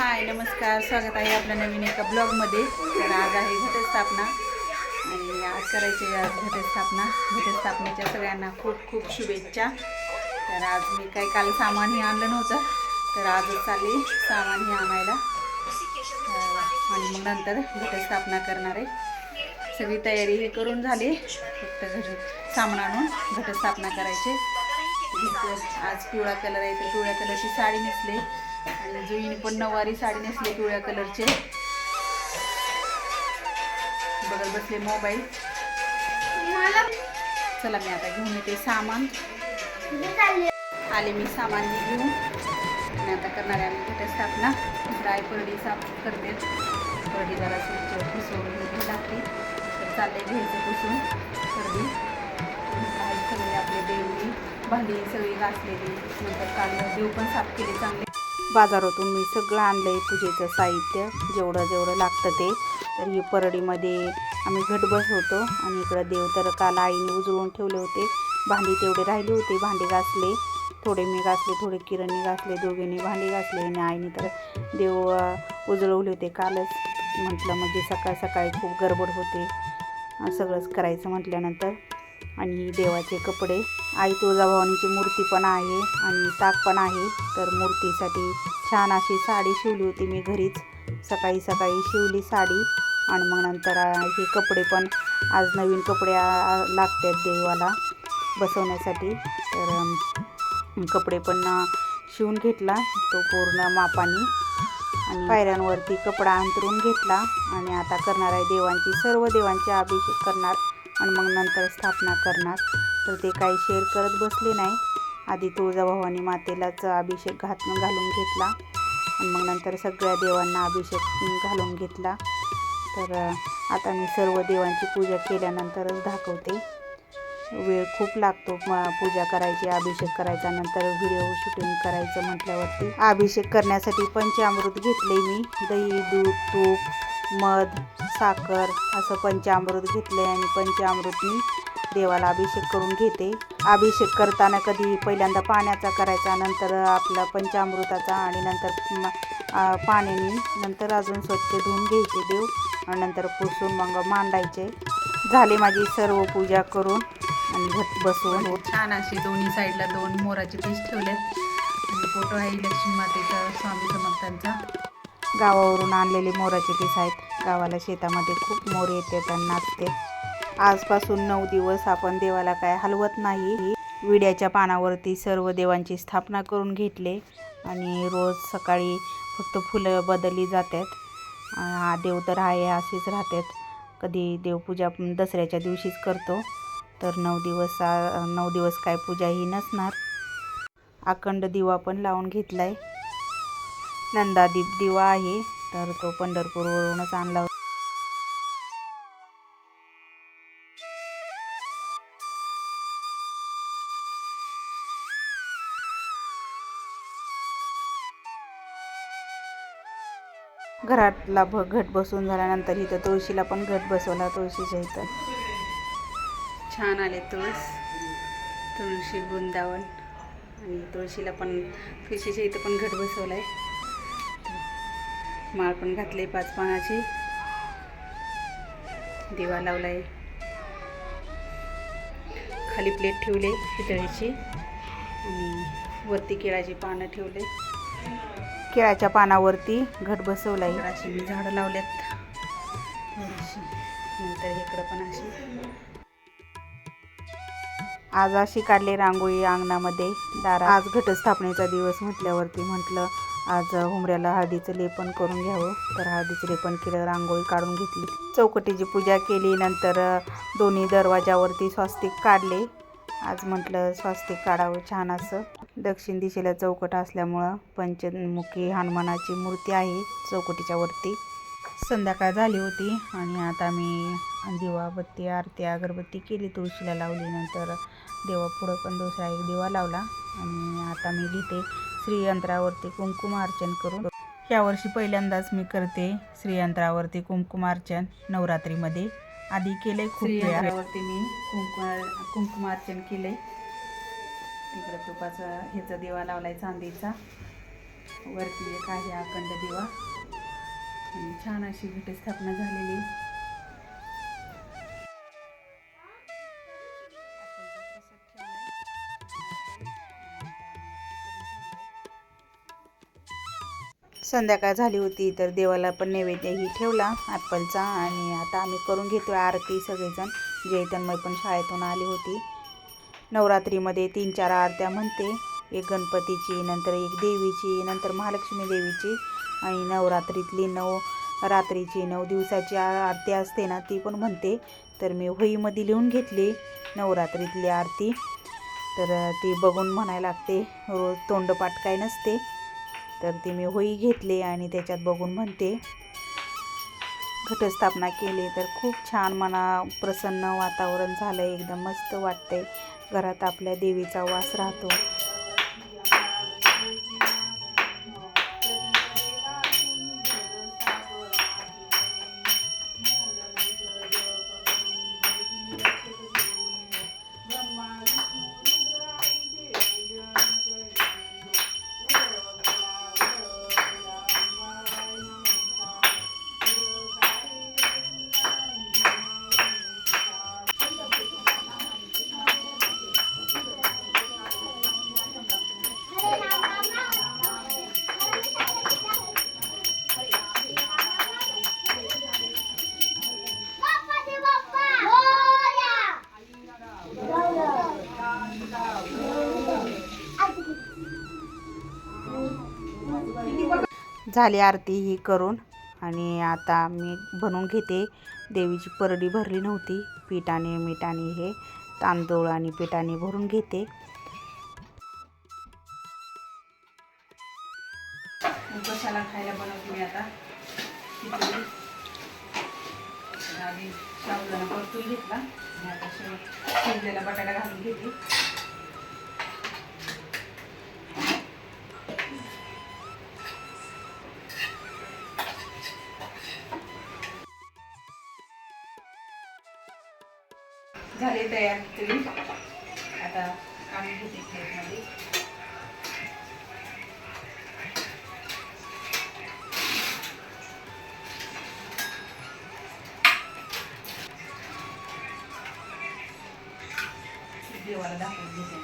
हाय नमस्कार. स्वागत आहे आपल्या नवीन एका ब्लॉगमध्ये. तर आज आहे घटस्थापना. आणि आज करायची आज घटस्थापना. घटस्थापनेच्या सगळ्यांना खूप खूप शुभेच्छा. तर आज मी काही काल सामान हे आणलं नव्हतं. तर आजच चालली सामानही आणायला. आणि मग नंतर घटस्थापना करणार आहे. सगळी तयारी हे करून झाली. फक्त घट सामान आणून घटस्थापना करायची. आज पिवळा कलर आहे. तर पिवळ्या कलरची साडी नेसली. आणि जुईने पण नऊवारी साडी नेसली पिवळ्या कलरचे. बघत बसले मोबाईल. चला मी आता घेऊन येते सामान. आले मी सामान घेऊन. आणि आता करणार आहे आम्ही घटस्थापना ड्राय परडी साफ करते. परडी जरा पुसून घ्यावी लागते तर चाललंय घ्यायचं पुसून. परडी. सगळे आपले देवनी भांडी सगळी घासलेली. नंतर काल देव पण साफ केले चांगले. बाजारातून मी सगळं आणलं आहे पूजेचं साहित्य जेवढं जेवढं लागतं ते. तर ही परडीमध्ये आम्ही घट बसवतो आणि इकडं देव तर काल आईने उजळून ठेवले होते. भांडी तेवढे राहिले होते. भांडी घासले. थोडे मी घासले थोडे किरणने घासले दोघींनी भांडी घासले आणि आईने तर देव उजळवले होते कालच. म्हटलं म्हणजे सकाळ सकाळी खूप गडबड होते. सगळंच करायचं म्हटल्यानंतर आणि देवाचे कपडे. आई तुळजाभवानीची मूर्ती पण आहे आणि ताक पण आहे. तर मूर्तीसाठी छान अशी साडी शिवली होती मी घरीच. सकाळी सकाळी शिवली साडी आणि मग नंतर हे कपडे पण आज नवीन कपडे लागतात देवाला बसवण्यासाठी. तर कपडे पण शिवून घेतला तो पूर्ण मापाने. आणि पायऱ्यांवरती कपडा अंतरून घेतला आणि आता करणार आहे देवांची सर्व देवांची अभिषेक करणार. आणि मग नंतर स्थापना करणार. तर ते काही शेअर करत बसले नाही. आधी तुळजाभवानी मातेलाच अभिषेक घात घालून घेतला. आणि मग नंतर सगळ्या देवांना अभिषेक घालून घेतला. तर आता मी सर्व देवांची पूजा केल्यानंतरच दाखवते. वेळ खूप लागतो पूजा करायची अभिषेक करायचा नंतर व्हिडिओ शूटिंग करायचं म्हटल्यावरती. अभिषेक करण्यासाठी पंचामृत घेतले मी. दही दूध तूप मध साखर असं पंचामृत घेतले आणि पंचामृत मी देवाला अभिषेक करून घेते. अभिषेक करताना कधी पहिल्यांदा पाण्याचा करायचा नंतर आपला पंचामृताचा आणि नंतर पाण्याने नंतर अजून स्वच्छ धुवून घ्यायचे देव आणि नंतर पुसून मग मांडायचे. झाले माझी सर्व पूजा करून आणि घट बसवून. छान अशी दोन्ही साईडला दोन मोराचे पीस ठेवलेत. आणि फोटो आहे लक्ष्मी मातेचा स्वामी समर्थांचा. गावावरून आणलेले मोराचे पीस आहेत. गावाला शेतामध्ये खूप मोर येते आणि नाचते. आजपासून नऊ दिवस आपण देवाला काय हलवत नाही. विड्याच्या पानावरती सर्व देवांची स्थापना करून घेतले आणि रोज सकाळी फक्त फुलं बदलली जातात. हा देव तर आहे असेच राहतात. कधी देवपूजा दसऱ्याच्या दिवशीच करतो तर नऊ दिवस नऊ दिवस काय पूजा ही नसणार. अखंड दिवा पण लावून घेतला आहे नंदादीप दिवा आहे. तर तो पंढरपूरवरूनच आणला होता. घरातला भ घट बसवून झाल्यानंतर इथं तुळशीला पण घट बसवला तुळशीच्या इथं. छान आले तुळस. तुळशी वृंदावन. आणि तुळशीला पण तुळशीच्या इथं पण घट बसवला आहे माळ पण घातली पाच पानाची. दिवा लावलाय. खाली प्लेट ठेवले पितळेची आणि वरती केळाची पानं ठेवले. केळाच्या पानावरती घट बसवलाय. अशी मी झाडं लावल्यात. नंतर इकडं पण अशी. आज अशी काढली रांगोळी अंगणामध्ये. दारा आज घटस्थापनेचा दिवस म्हटल्यावरती म्हटलं. आज हुमऱ्याला हळदीचं लेपन करून घ्यावं. तर हळदीचं लेपन केलं रांगोळी काढून घेतली. चौकटीची पूजा केली. नंतर दोन्ही दरवाजावरती स्वस्तिक काढले. आज म्हटलं स्वास्तिक काढावं छान असं. दक्षिण दिशेला चौकट असल्यामुळं पंचमुखी हनुमानाची मूर्ती आहे चौकटीच्या वरती. संध्याकाळ झाली होती आणि आता मी दिवाबत्ती आरती अगरबत्ती केली. तुळशीला लावली. नंतर देवापुढं पण दुसरा एक दिवा लावला. आणि आता मी लिहिते. श्रीयंत्रावरती कुंकुमार्चन करून यावर्षी पहिल्यांदाच मी करते श्रीयंत्रावरती कुंकुमार्चन नवरात्रीमध्ये. आधी केले खूप श्रीयंत्रावरती मी कुंकुम कुंकुमार्चन केले तिकडे तुपाचा ह्याचा दिवा लावलाय चांदीचा. वरती एक आहे अखंड दिवा. छान अशी घटस्थापना झालेली संध्याकाळ झाली होती तर देवाला पण नैवेद्यही ठेवला ॲपलचा आणि आता आम्ही करून घेतो आरती सगळेजण. जयतन्मय पण शाळेतून आली होती. नवरात्रीमध्ये तीन चार आरत्या म्हणते. एक गणपतीची नंतर एक देवीची नंतर महालक्ष्मी देवीची. आणि नवरात्रीतली नऊ रात्रीची नऊ दिवसाची आरती असते ना ती पण म्हणते. तर मी होईमध्ये लिहून घेतली नवरात्रीतली आरती. तर ती बघून म्हणायला लागते रोज तोंडपाठ काय नसते. तर ती मी होई घेतली आणि त्याच्यात बघून म्हणते घटस्थापना केली. तर खूप छान मना प्रसन्न वातावरण झालं. एकदम मस्त वाटतंय. घरात आपल्या देवीचा वास राहतो. झाली आरती ही करून. आणि आता मी बनवून घेते. देवीची परडी भरली नव्हती. पिठाने मिठाने हे तांदूळ आणि पिठाने भरून घेते. कशाला खायला बनवते मी आता. आधी शाबुदाणा परतून घेतला. आणि आता शिजलेला बटाटा घालून घेते. झाले तयार खिचडी आता काढून घेते प्लेटमध्ये देवाला दाखवून घेते